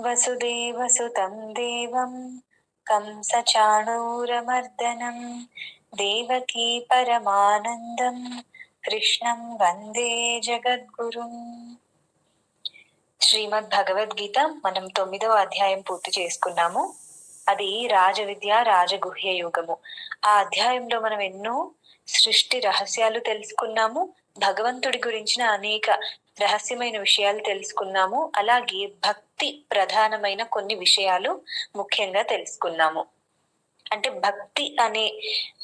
వసుదేవసుతం దేవం కంసచాణూరమర్దనం దేవకీ పరమానందం కృష్ణం వందే జగద్గురుం శ్రీమద్ భగవద్గీత మనం తొమ్మిదవ అధ్యాయం పూర్తి చేసుకున్నాము. అది రాజవిద్య రాజగుహ్య యుగము. ఆ అధ్యాయంలో మనం ఎన్నో సృష్టి రహస్యాలు తెలుసుకున్నాము. భగవంతుడి గురించిన అనేక రహస్యమైన విషయాలు తెలుసుకున్నాము. అలాగే భక్తి ప్రధానమైన కొన్ని విషయాలు ముఖ్యంగా తెలుసుకున్నాము. అంటే భక్తి అనే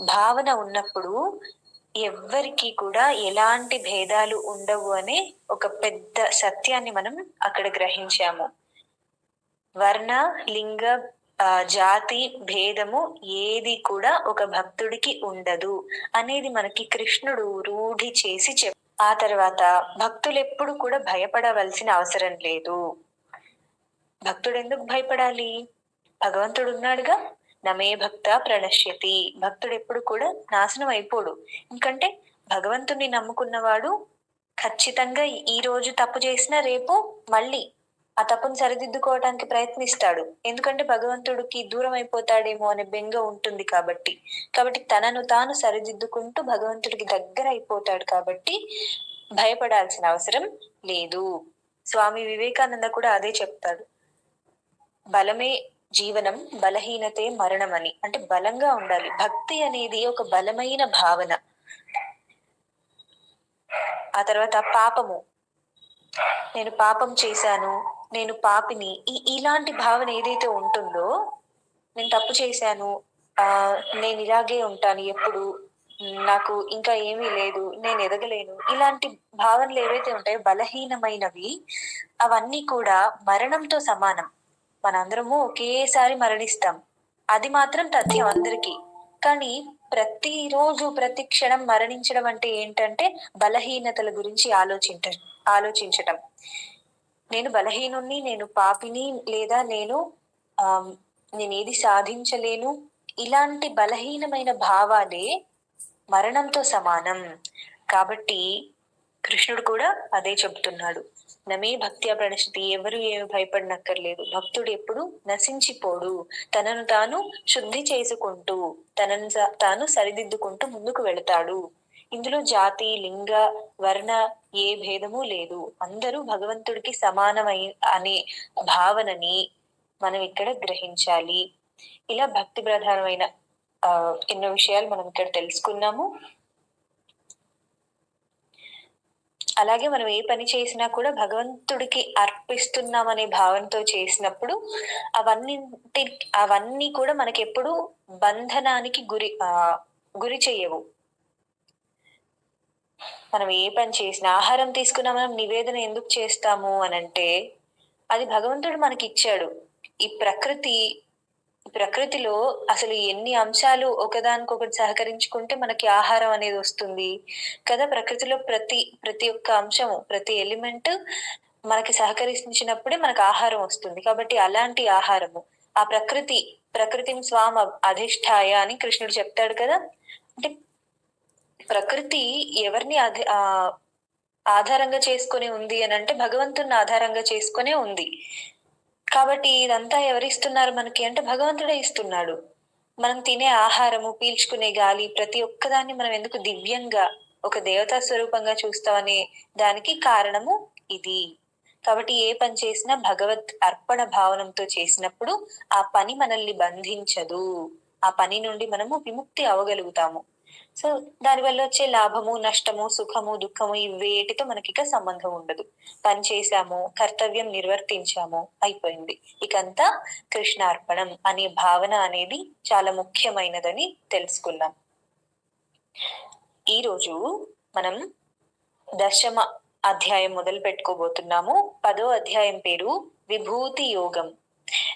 భావన ఉన్నప్పుడు ఎవ్వరికి కూడా ఎలాంటి భేదాలు ఉండవు అనే ఒక పెద్ద సత్యాన్ని మనం అక్కడ గ్రహించాము. వర్ణ లింగ ఆ, జాతి భేదము ఏది కూడా ఒక భక్తుడికి ఉండదు అనేది మనకి కృష్ణుడు రూఢి చేసి చెప్ ఆ తర్వాత భక్తులు ఎప్పుడు కూడా భయపడవలసిన అవసరం లేదు. భక్తుడు ఎందుకు భయపడాలి? భగవంతుడు ఉన్నాడుగా నమే భక్త ప్రణశ్యతి. భక్తుడు ఎప్పుడు కూడా నాశనం అయిపోడు. ఎందుకంటే భగవంతుని నమ్ముకున్నవాడు ఖచ్చితంగా ఈ రోజు తప్పు చేసినా రేపు మళ్ళీ ఆ తప్పును సరిదిద్దుకోవడానికి ప్రయత్నిస్తాడు. ఎందుకంటే భగవంతుడికి దూరం అయిపోతాడేమో అనే బెంగ ఉంటుంది కాబట్టి. కాబట్టి తనను తాను సరిదిద్దుకుంటూ భగవంతుడికి దగ్గర అయిపోతాడు కాబట్టి భయపడాల్సిన అవసరం లేదు. స్వామి వివేకానంద కూడా అదే చెప్తాడు. బలమే జీవనం బలహీనతే మరణం అని. అంటే బలంగా ఉండాలి. భక్తి అనేది ఒక బలమైన భావన. ఆ తర్వాత పాపము. నేను పాపం చేశాను నేను పాపిని. ఈ ఇలాంటి భావన ఏదైతే ఉంటుందో నేను తప్పు చేశాను ఆ నేను ఇలాగే ఉంటాను ఎప్పుడు నాకు ఇంకా ఏమీ లేదు నేను ఎదగలేను. ఇలాంటి భావనలు ఏవైతే ఉంటాయో బలహీనమైనవి అవన్నీ కూడా మరణంతో సమానం. మనందరము ఒకేసారి మరణిస్తాం. అది మాత్రం తథ్యం అందరికీ. కానీ ప్రతిరోజు ప్రతి క్షణం మరణించడం అంటే ఏంటంటే బలహీనతల గురించి ఆలోచించ ఆలోచించటం. నేను బలహీనుణ్ణి నేను పాపిని లేదా నేను ఆ నేను ఏది సాధించలేను? ఇలాంటి బలహీనమైన భావాలే మరణంతో సమానం. కాబట్టి కృష్ణుడు కూడా అదే చెబుతున్నాడు. నమే భక్త్యా ప్రణశతి ఎవరు ఏమి భయపడనక్కర్లేదు. భక్తుడు ఎప్పుడు నశించిపోడు. తనను తాను శుద్ధి చేసుకుంటూ తనను తాను సరిదిద్దుకుంటూ ముందుకు వెళతాడు. ఇందులో జాతి లింగ వర్ణ ఏ భేదము లేదు. అందరూ భగవంతుడికి సమానమై అనే భావనని మనం ఇక్కడ గ్రహించాలి. ఇలా భక్తి ప్రధానమైన ఆ, ఎన్నో విషయాలు మనం ఇక్కడ తెలుసుకున్నాము. అలాగే మనం ఏ పని చేసినా కూడా భగవంతుడికి అర్పిస్తున్నాం అనే భావనతో చేసినప్పుడు అవన్నీ అవన్నీ కూడా మనకి ఎప్పుడు బంధనానికి గురి ఆ గురి చెయ్యవు మనం ఏ పని చేసినా ఆహారం తీసుకున్నా మనం నివేదన ఎందుకు చేస్తాము అని అంటే అది భగవంతుడు మనకి ఇచ్చాడు. ఈ ప్రకృతి ప్రకృతిలో అసలు ఎన్ని అంశాలు ఒకదానికొకటి సహకరించుకుంటే మనకి ఆహారం అనేది వస్తుంది. కదా ప్రకృతిలో ప్రతి ప్రతి ఒక్క అంశము ప్రతి ఎలిమెంట్ మనకి సహకరించినప్పుడే మనకు ఆహారం వస్తుంది. కాబట్టి అలాంటి ఆహారము ఆ ప్రకృతి ప్రకృతిని స్వామ అధిష్టాయ అని కృష్ణుడు చెప్తాడు కదా. అంటే ప్రకృతి ఎవరిని అధి ఆ ఆధారంగా చేసుకొని ఉంది అని అంటే భగవంతుని ఆధారంగా చేసుకునే ఉంది. కాబట్టి ఇదంతా ఎవరిస్తున్నారు మనకి అంటే భగవంతుడే ఇస్తున్నాడు. మనం తినే ఆహారము పీల్చుకునే గాలి ప్రతి ఒక్కదాన్ని మనం ఎందుకు దివ్యంగా ఒక దేవతా స్వరూపంగా చూస్తామనే దానికి కారణము ఇది. కాబట్టి ఏ పని చేసినా భగవత్ అర్పణ భావనంతో చేసినప్పుడు ఆ పని మనల్ని బంధించదు. ఆ పని నుండి మనము విముక్తి అవగలుగుతాము సో దానివల్ల వచ్చే లాభము నష్టము సుఖము దుఃఖము ఈ వేటితో మనకి ఇక సంబంధం ఉండదు. పని చేశాము కర్తవ్యం నిర్వర్తించాము అయిపోయింది. ఇకంతా కృష్ణార్పణం అనే భావన అనేది చాలా ముఖ్యమైనదని తెలుసుకున్నాం. ఈరోజు మనం దశమ అధ్యాయం మొదలు పెట్టుకోబోతున్నాము. పదో అధ్యాయం పేరు విభూతి యోగం.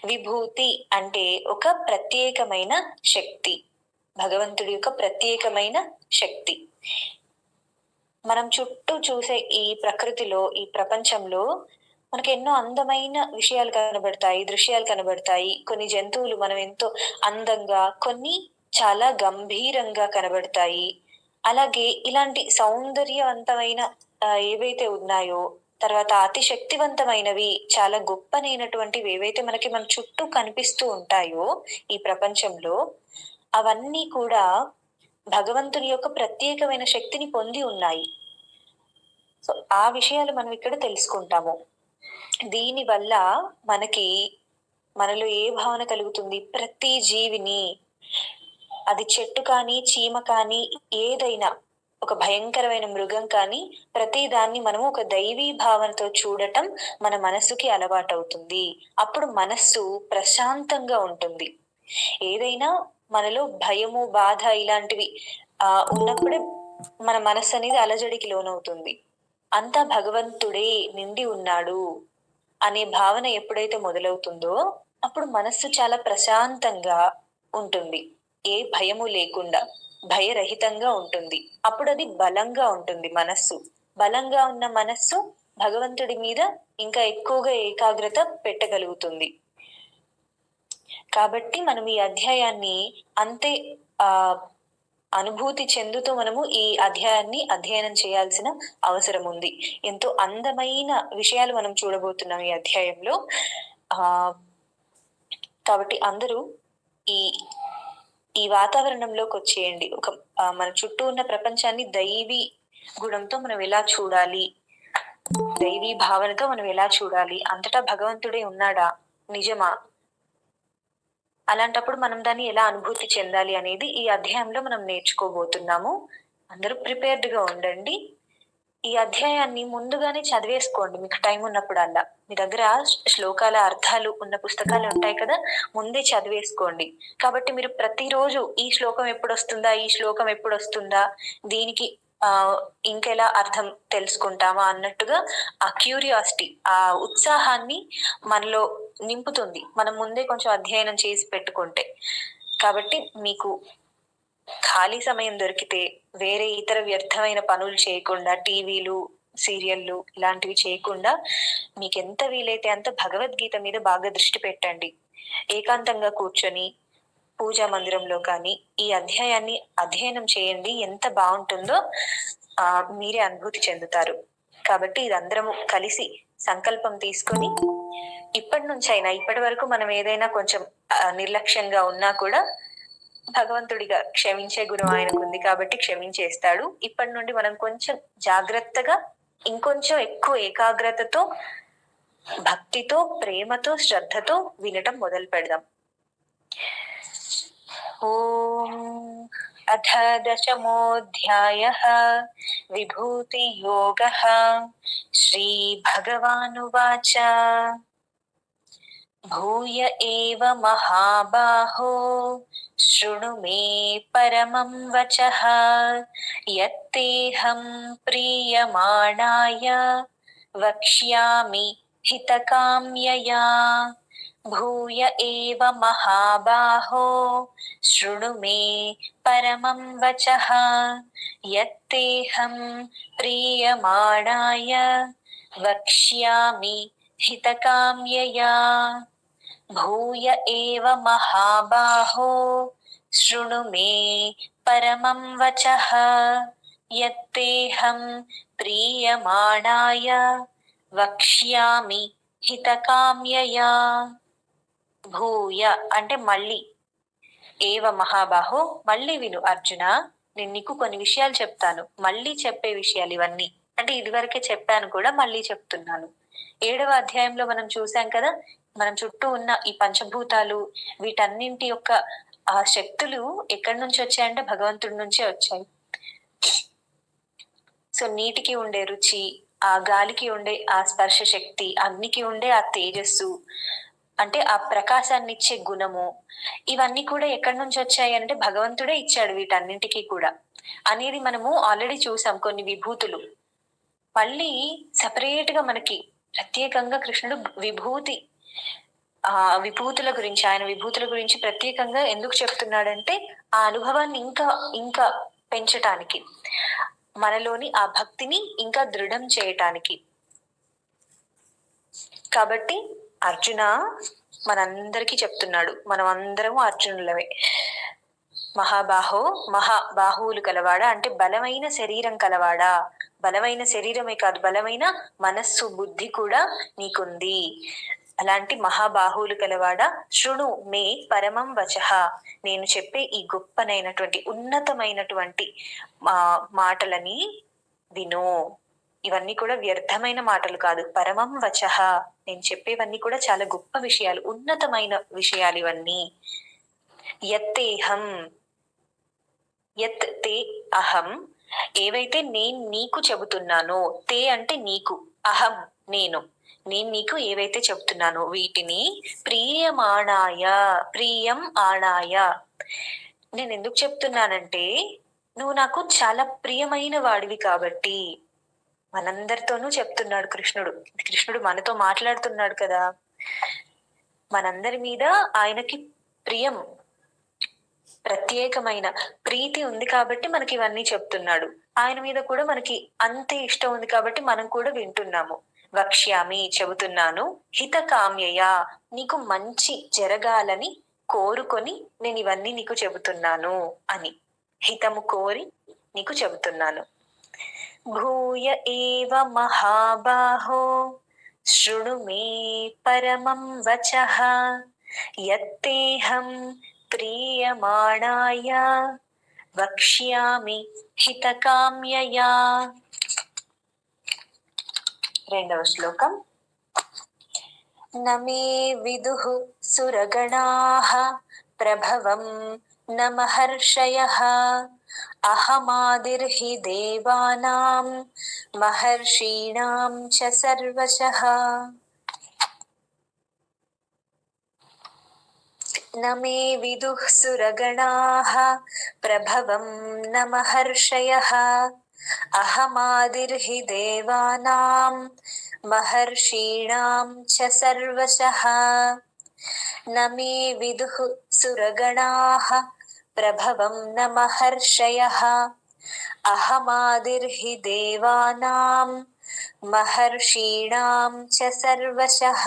విభూతి అంటే ఒక ప్రత్యేకమైన శక్తి. భగవంతుడి యొక్క ప్రత్యేకమైన శక్తి. మనం చుట్టూ చూసే ఈ ప్రకృతిలో ఈ ప్రపంచంలో మనకి ఎన్నో అందమైన విషయాలు కనబడతాయి దృశ్యాలు కనబడతాయి. కొన్ని జంతువులు మనం ఎంతో అందంగా కొన్ని చాలా గంభీరంగా కనబడతాయి. అలాగే ఇలాంటి సౌందర్యవంతమైన ఏవైతే ఉన్నాయో తర్వాత అతి శక్తివంతమైనవి చాలా గొప్పనైనటువంటివి ఏవైతే మనకి మన చుట్టూ కనిపిస్తూ ఉంటాయో ఈ ప్రపంచంలో అవన్నీ కూడా భగవంతుని యొక్క ప్రత్యేకమైన శక్తిని పొంది ఉన్నాయి. సో ఆ విషయాలు మనం ఇక్కడ తెలుసుకుంటాము. దీనివల్ల మనకి మనలో ఏ భావన కలుగుతుంది? ప్రతి జీవిని అది చెట్టు కానీ చీమ కానీ ఏదైనా ఒక భయంకరమైన మృగం కానీ ప్రతి దాన్ని మనము ఒక దైవీ భావనతో చూడటం మన మనస్సుకి అలవాటవుతుంది. అప్పుడు మనస్సు ప్రశాంతంగా ఉంటుంది. ఏదైనా మనలో భయము బాధ ఇలాంటివి ఆ ఉన్నప్పుడే మన మనస్సు అనేది అలజడికి లోనవుతుంది. అంతా భగవంతుడే నిండి ఉన్నాడు అనే భావన ఎప్పుడైతే మొదలవుతుందో అప్పుడు మనస్సు చాలా ప్రశాంతంగా ఉంటుంది. ఏ భయము లేకుండా భయరహితంగా ఉంటుంది. అప్పుడు అది బలంగా ఉంటుంది మనస్సు. బలంగా ఉన్న మనస్సు భగవంతుడి మీద ఇంకా ఎక్కువగా ఏకాగ్రత పెట్టగలుగుతుంది. కాబట్టి మనం ఈ అధ్యాయాన్ని అంతే ఆ అనుభూతి చెందుతూ మనము ఈ అధ్యాయాన్ని అధ్యయనం చేయాల్సిన అవసరం ఉంది. ఎంతో అందమైన విషయాలు మనం చూడబోతున్నాం ఈ అధ్యాయంలో. ఆ కాబట్టి అందరూ ఈ ఈ వాతావరణంలోకి వచ్చేయండి. ఒక మన చుట్టూ ఉన్న ప్రపంచాన్ని దైవీ గుణంతో మనం ఎలా చూడాలి? దైవీ భావనతో మనం ఎలా చూడాలి? అంతటా భగవంతుడే ఉన్నాడా? నిజమా? అలాంటప్పుడు మనం దాన్ని ఎలా అనుభూతి చెందాలి అనేది ఈ అధ్యాయంలో మనం నేర్చుకోబోతున్నాము. అందరూ ప్రిపేర్డ్గా ఉండండి. ఈ అధ్యాయాన్ని ముందుగానే చదివేసుకోండి. మీకు టైం ఉన్నప్పుడల్లా. మీ దగ్గర శ్లోకాల అర్థాలు ఉన్న పుస్తకాలు ఉంటాయి కదా ముందే చదివేసుకోండి. కాబట్టి మీరు ప్రతిరోజు ఈ శ్లోకం ఎప్పుడు వస్తుందా ఈ శ్లోకం ఎప్పుడు వస్తుందా దీనికి ఇంకెలా అర్థం తెలుసుకుంటామా అన్నట్టుగా ఆ క్యూరియాసిటీ ఆ ఉత్సాహాన్ని మనలో నింపుతుంది. మనం ముందే కొంచెం అధ్యయనం చేసి పెట్టుకుంటే. కాబట్టి మీకు ఖాళీ సమయం దొరికితే వేరే ఇతర వ్యర్థమైన పనులు చేయకుండా టీవీలు సీరియళ్ళు ఇలాంటివి చేయకుండా మీకు ఎంత వీలైతే అంత భగవద్గీత మీద బాగా దృష్టి పెట్టండి. ఏకాంతంగా కూర్చొని పూజా మందిరంలో కానీ ఈ అధ్యాయాన్ని అధ్యయనం చేయండి. ఎంత బాగుంటుందో ఆ మీరే అనుభూతి చెందుతారు. కాబట్టి ఇదందరము కలిసి సంకల్పం తీసుకొని ఇప్పటి నుంచి అయినా ఇప్పటి వరకు మనం ఏదైనా కొంచెం నిర్లక్ష్యంగా ఉన్నా కూడా భగవంతుడిగా క్షమించే గుణం ఆయనకు ఉంది కాబట్టి క్షమించేస్తాడు. ఇప్పటి నుండి మనం కొంచెం జాగ్రత్తగా ఇంకొంచెం ఎక్కువ ఏకాగ్రతతో భక్తితో ప్రేమతో శ్రద్ధతో వినటం మొదలు పెడదాం. ॐ अथ दशमोऽध्यायः विभूतियोगः। श्रीभगवानुवाच। भूय एव महाबाहो, शृणु मे परमं वचः। यत्तेऽहं प्रीयमाणाय, वक्ष्यामि हितकाम्यया। भूय एव महाबाहो, शृणु मे परमं वचः। यत्तेऽहं प्रीयमाणाय, वक्ष्यामि हितकाम्यया। भूय एव महाबाहो, शृणु मे परमं वचः। यत्तेऽहं प्रीयमाणाय, वक्ष्यामि हितकाम्यया। భూయ అంటే మళ్ళీ. ఏవ మహాబాహో మళ్ళీ విను అర్జున నేను నీకు కొన్ని విషయాలు చెప్తాను. మళ్ళీ చెప్పే విషయాలు ఇవన్నీ. అంటే ఇదివరకే చెప్పాను కూడా మళ్ళీ చెప్తున్నాను. ఏడవ అధ్యాయంలో మనం చూసాం కదా మనం చుట్టూ ఉన్న ఈ పంచభూతాలు వీటన్నింటి యొక్క ఆ శక్తులు ఎక్కడి నుంచి వచ్చాయంటే భగవంతుడి నుంచే వచ్చాయి. సో నీటికి ఉండే రుచి ఆ గాలికి ఉండే ఆ స్పర్శ శక్తి అగ్నికి ఉండే ఆ తేజస్సు అంటే ఆ ప్రకాశాన్ని ఇచ్చే గుణము ఇవన్నీ కూడా ఎక్కడి నుంచి వచ్చాయి అంటే భగవంతుడే ఇచ్చాడు వీటన్నింటికి కూడా. అనేది మనము ఆల్రెడీ చూసాం కొన్ని విభూతులు. మళ్ళీ సపరేట్గా మనకి ప్రత్యేకంగా కృష్ణుడు విభూతి ఆ విభూతుల గురించి ఆయన విభూతుల గురించి ప్రత్యేకంగా ఎందుకు చెప్తున్నాడంటే ఆ అనుభవాన్ని ఇంకా ఇంకా పెంచటానికి మనలోని ఆ భక్తిని ఇంకా దృఢం చేయటానికి. కాబట్టి అర్జున మనందరికీ చెప్తున్నాడు. మనం అందరము అర్జునులమే. మహాబాహో మహా బాహువులు కలవాడా? అంటే బలమైన శరీరం కలవాడా? బలమైన శరీరమే కాదు బలమైన మనస్సు బుద్ధి కూడా నీకుంది. అలాంటి మహాబాహువులు కలవాడా? శృణు మే పరమం వచహ నేను చెప్పే ఈ గొప్పనైనటువంటి ఉన్నతమైనటువంటి మా మాటలని విను. ఇవన్నీ కూడా వ్యర్థమైన మాటలు కాదు. పరమం వచహ నేను చెప్పేవన్నీ కూడా చాలా గొప్ప విషయాలు ఉన్నతమైన విషయాలు ఇవన్నీ. యత్తేహం. యత్ తే అహం. ఏవైతే నేను నీకు చెబుతున్నానో తే అంటే నీకు అహం నేను. నేను నీకు ఏవైతే చెబుతున్నానో వీటిని ప్రియమాణాయ ప్రియం ఆణాయ. నేను ఎందుకు చెప్తున్నానంటే నువ్వు నాకు చాలా ప్రియమైన వాడివి కాబట్టి మనందరితోనూ చెప్తున్నాడు కృష్ణుడు. కృష్ణుడు మనతో మాట్లాడుతున్నాడు కదా. మనందరి మీద ఆయనకి ప్రియం ప్రత్యేకమైన ప్రీతి ఉంది కాబట్టి మనకి ఇవన్నీ చెప్తున్నాడు. ఆయన మీద కూడా మనకి అంతే ఇష్టం ఉంది కాబట్టి మనం కూడా వింటున్నాము. వక్ష్యామి చెబుతున్నాను హితకామ్యయ నీకు మంచి జరగాలని కోరుకొని నేను ఇవన్నీ నీకు చెబుతున్నాను అని. హితము కోరి నీకు చెబుతున్నాను. భూయ ఏవ మహాబాహో శృణు మే పరమం వచః యత్తేహం ప్రియమాణాయ వక్ష్యామి హితకామ్యయా రెండవ శ్లోకం. నమే విదుః సురగణాః ప్రభవం न अहमादिर्हि देवानां महर्षीणां च सर्वशः। न मे विदुः सुरगणाः, प्रभवं न महर्षयः अहमादिर्हि देवानां महर्षीणां च सर्वशः। न मे विदुः सुरगणाः प्रभवं न महर्षयः अहमादिर्हि देवानां महर्षीणां च सर्वशः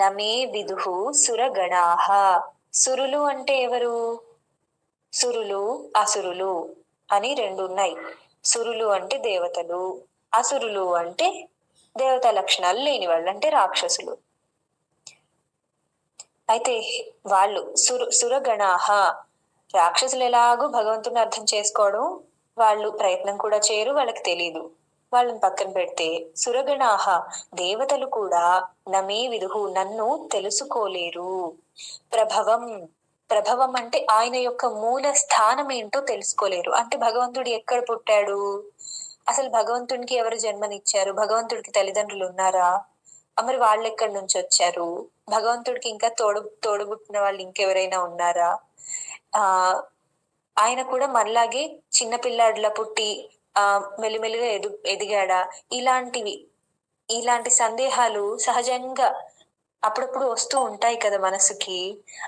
నమే విదుహు సురగణాహ సురులు అంటే ఎవరు సురులు అసురులు అని రెండు ఉన్నాయి సురులు అంటే దేవతలు అసురులు అంటే దేవత లక్షణాలు లేని వాళ్ళు అంటే రాక్షసులు అయితే వాళ్ళు సుర సురగణాహ. రాక్షసులు ఎలాగో భగవంతుని అర్థం చేసుకోవడం వాళ్ళు ప్రయత్నం కూడా చేయరు వాళ్ళకి తెలియదు వాళ్ళని పక్కన పెడితే సురగణాహ దేవతలు కూడా నమే విధు నన్ను తెలుసుకోలేరు. ప్రభవం ప్రభవం అంటే ఆయన యొక్క మూల స్థానం ఏంటో తెలుసుకోలేరు. అంటే భగవంతుడు ఎక్కడ పుట్టాడు? అసలు భగవంతుడికి ఎవరు జన్మనిచ్చారు? భగవంతుడికి తల్లిదండ్రులు ఉన్నారా? మరి వాళ్ళు ఎక్కడి నుంచి వచ్చారు? భగవంతుడికి ఇంకా తోడు తోడుబుట్టిన వాళ్ళు ఇంకెవరైనా ఉన్నారా? ఆ ఆయన కూడా మనలాగే చిన్నపిల్లాడిలా పుట్టి ఆ మెల్లిమెల్లిగా ఎదు ఎదిగాడా? ఇలాంటివి ఇలాంటి సందేహాలు సహజంగా అప్పుడప్పుడు వస్తూ ఉంటాయి కదా మనసుకి.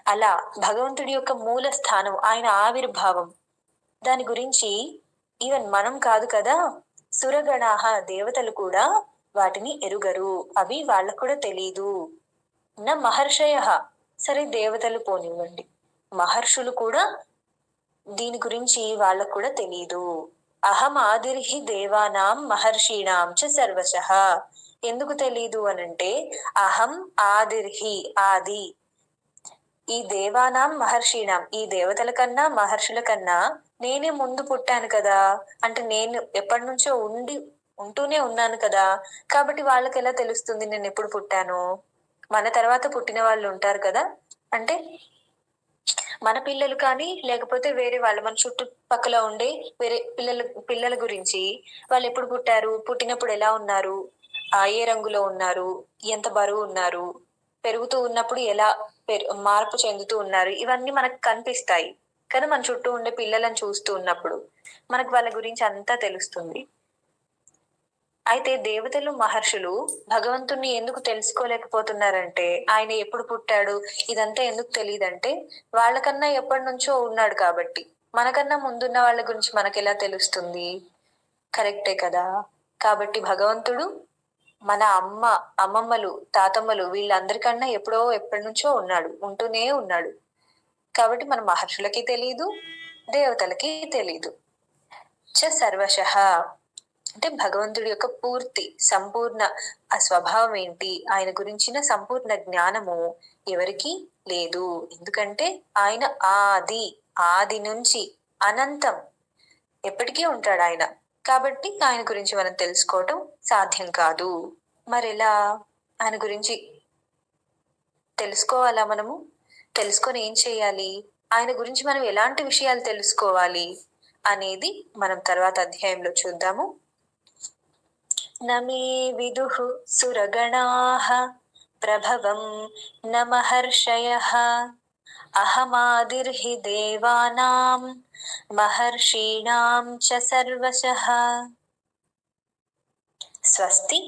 అలా భగవంతుడి యొక్క మూల స్థానం ఆయన ఆవిర్భావం. దాని గురించి ఈవెన్ మనం కాదు కదా సురగణాహ దేవతలు కూడా వాటిని ఎరుగరు. అవి వాళ్ళకు కూడా తెలీదు. నా మహర్షయ. సరే దేవతలు పోనివ్వండి. మహర్షులు కూడా దీని గురించి వాళ్ళకు కూడా తెలియదు అహం ఆదిర్హి దేవానాం మహర్షీణాం చ సర్వశ. ఎందుకు తెలీదు అనంటే అహం ఆదిర్హి ఆది. ఈ దేవానాం మహర్షీణాం ఈ దేవతల కన్నా మహర్షుల కన్నా నేనే ముందు పుట్టాను కదా. అంటే నేను ఎప్పటి నుంచో ఉండి ఉంటూనే ఉన్నాను కదా. కాబట్టి వాళ్ళకి ఎలా తెలుస్తుంది నేను ఎప్పుడు పుట్టాను? మన తర్వాత పుట్టిన వాళ్ళు ఉంటారు కదా. అంటే మన పిల్లలు కానీ లేకపోతే వేరే వాళ్ళు మన చుట్టుపక్కల ఉండే వేరే పిల్లల పిల్లల గురించి వాళ్ళు ఎప్పుడు పుట్టారు? పుట్టినప్పుడు ఎలా ఉన్నారు? ఆ ఏ రంగులో ఉన్నారు? ఎంత బరువు ఉన్నారు? పెరుగుతూ ఉన్నప్పుడు ఎలా మార్పు చెందుతూ ఉన్నారు? ఇవన్నీ మనకు కనిపిస్తాయి. కదా మన చుట్టూ ఉండే పిల్లలను చూస్తూ ఉన్నప్పుడు మనకు వాళ్ళ గురించి అంతా తెలుస్తుంది. అయితే దేవతలు మహర్షులు భగవంతుణ్ణి ఎందుకు తెలుసుకోలేకపోతున్నారంటే ఆయన ఎప్పుడు పుట్టాడు ఇదంతా ఎందుకు తెలియదంటే వాళ్ళకన్నా ఎప్పటి నుంచో ఉన్నాడు కాబట్టి. మనకన్నా ముందున్న వాళ్ళ గురించి మనకి ఎలా తెలుస్తుంది? కరెక్టే కదా. కాబట్టి భగవంతుడు మన అమ్మ అమ్మమ్మలు తాతమ్మలు వీళ్ళందరికన్నా ఎప్పుడో ఎప్పటి నుంచో ఉన్నాడు ఉంటూనే ఉన్నాడు. కాబట్టి మన మహర్షులకి తెలియదు దేవతలకి తెలియదు చ సర్వశ. అంటే భగవంతుడి యొక్క పూర్తి సంపూర్ణ ఆ స్వభావం ఏంటి ఆయన గురించిన సంపూర్ణ జ్ఞానము ఎవరికి లేదు. ఎందుకంటే ఆయన ఆది ఆది నుంచి అనంతం ఎప్పటికీ ఉంటాడు ఆయన. కాబట్టి ఆయన గురించి మనం తెలుసుకోవటం సాధ్యం కాదు. మరి ఎలా ఆయన గురించి తెలుసుకోవాలా మనము? తెలుసుకొని ఏం చేయాలి? ఆయన గురించి మనం ఎలాంటి విషయాలు తెలుసుకోవాలి? అనేది మనం తర్వాత అధ్యాయంలో చూద్దాము. నమే విదుః సురగణాః ప్రభవం న మహర్షయः అహమాదిర్హి దేవానాం మహర్షీణాం చ సర్వశః స్వస్తి